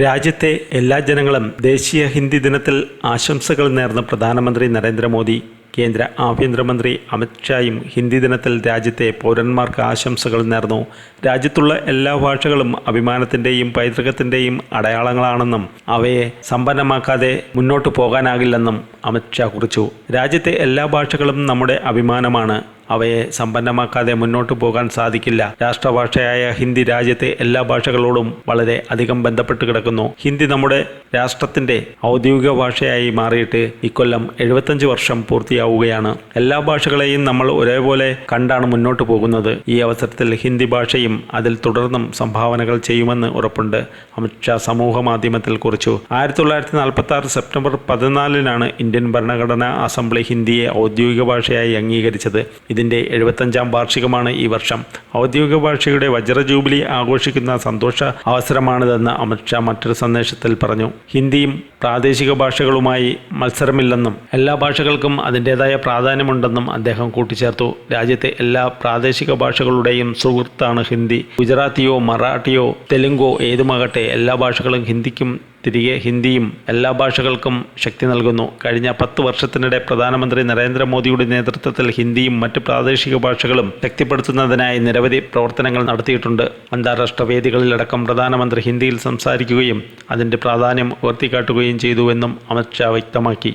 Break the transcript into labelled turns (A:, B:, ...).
A: രാജ്യത്തെ എല്ലാ ജനങ്ങളും ദേശീയ ഹിന്ദി ദിനത്തിൽ ആശംസകൾ നേർന്ന പ്രധാനമന്ത്രി നരേന്ദ്രമോദി കേന്ദ്ര ആഭ്യന്തരമന്ത്രി അമിത്ഷായും ഹിന്ദി ദിനത്തിൽ രാജ്യത്തെ പൗരന്മാർക്ക് ആശംസകൾ നേർന്നു. രാജ്യത്തുള്ള എല്ലാ ഭാഷകളും അഭിമാനത്തിന്റെയും പൈതൃകത്തിന്റെയും അടയാളങ്ങളാണെന്നും അവയെ സമ്പന്നമാക്കാതെ മുന്നോട്ടു പോകാനാകില്ലെന്നും അമിത്ഷാ കുറിച്ചു. രാജ്യത്തെ എല്ലാ ഭാഷകളും നമ്മുടെ അഭിമാനമാണ്. അവയെ സമ്പന്നമാക്കാതെ മുന്നോട്ടു പോകാൻ സാധിക്കില്ല. രാഷ്ട്രഭാഷയായ ഹിന്ദി രാജ്യത്തെ എല്ലാ ഭാഷകളോടും വളരെ അധികം ബന്ധപ്പെട്ട് കിടക്കുന്നു. ഹിന്ദി നമ്മുടെ രാഷ്ട്രത്തിന്റെ ഔദ്യോഗിക ഭാഷയായി മാറിയിട്ട് ഇക്കൊല്ലം എഴുപത്തഞ്ച് വർഷം പൂർത്തിയാവുകയാണ്. എല്ലാ ഭാഷകളെയും നമ്മൾ ഒരേപോലെ കണ്ടാണ് മുന്നോട്ട് പോകുന്നത്. ഈ അവസരത്തിൽ ഹിന്ദി ഭാഷയും അതിൽ തുടർന്നും സംഭാവനകൾ ചെയ്യുമെന്ന് ഉറപ്പുണ്ട്. അമിത്ഷാ സമൂഹ മാധ്യമത്തിൽ കുറിച്ചു. ആയിരത്തി തൊള്ളായിരത്തി നാൽപ്പത്തി ആറ് സെപ്റ്റംബർ പതിനാലിനാണ് ഇന്ത്യൻ ഭരണഘടനാ അസംബ്ലി ഹിന്ദിയെ ഔദ്യോഗിക ഭാഷയായി അംഗീകരിച്ചത്. ഇതിന്റെ എഴുപത്തഞ്ചാം വാർഷികമാണ് ഈ വർഷം. ഔദ്യോഗിക ഭാഷയുടെ വജ്ര ജൂബിലി ആഘോഷിക്കുന്ന സന്തോഷ അവസരമാണിതെന്ന് അമിത്ഷാ മറ്റൊരു സന്ദേശത്തിൽ പറഞ്ഞു. ഹിന്ദിയും പ്രാദേശിക ഭാഷകളുമായി മത്സരമില്ലെന്നും എല്ലാ ഭാഷകൾക്കും അതിന്റെതായ പ്രാധാന്യമുണ്ടെന്നും അദ്ദേഹം കൂട്ടിച്ചേർത്തു. രാജ്യത്തെ എല്ലാ പ്രാദേശിക ഭാഷകളുടെയും സുഹൃത്താണ് ഹിന്ദി. ഗുജറാത്തിയോ മറാഠിയോ തെലുങ്കോ ഏതുമാകട്ടെ എല്ലാ ഭാഷകളും ഹിന്ദിക്കും തിരികെ ഹിന്ദിയും എല്ലാ ഭാഷകൾക്കും ശക്തി നൽകുന്നു. കഴിഞ്ഞ പത്ത് വർഷത്തിനിടെ പ്രധാനമന്ത്രി നരേന്ദ്രമോദിയുടെ നേതൃത്വത്തിൽ ഹിന്ദിയും മറ്റ് പ്രാദേശിക ഭാഷകളും ശക്തിപ്പെടുത്തുന്നതിനായി നിരവധി പ്രവർത്തനങ്ങൾ നടത്തിയിട്ടുണ്ട്. അന്താരാഷ്ട്ര വേദികളിലടക്കം പ്രധാനമന്ത്രി ഹിന്ദിയിൽ സംസാരിക്കുകയും അതിന്റെ പ്രാധാന്യം ഉയർത്തിക്കാട്ടുകയും ചെയ്തുവെന്നും അമിത്ഷാ വ്യക്തമാക്കി.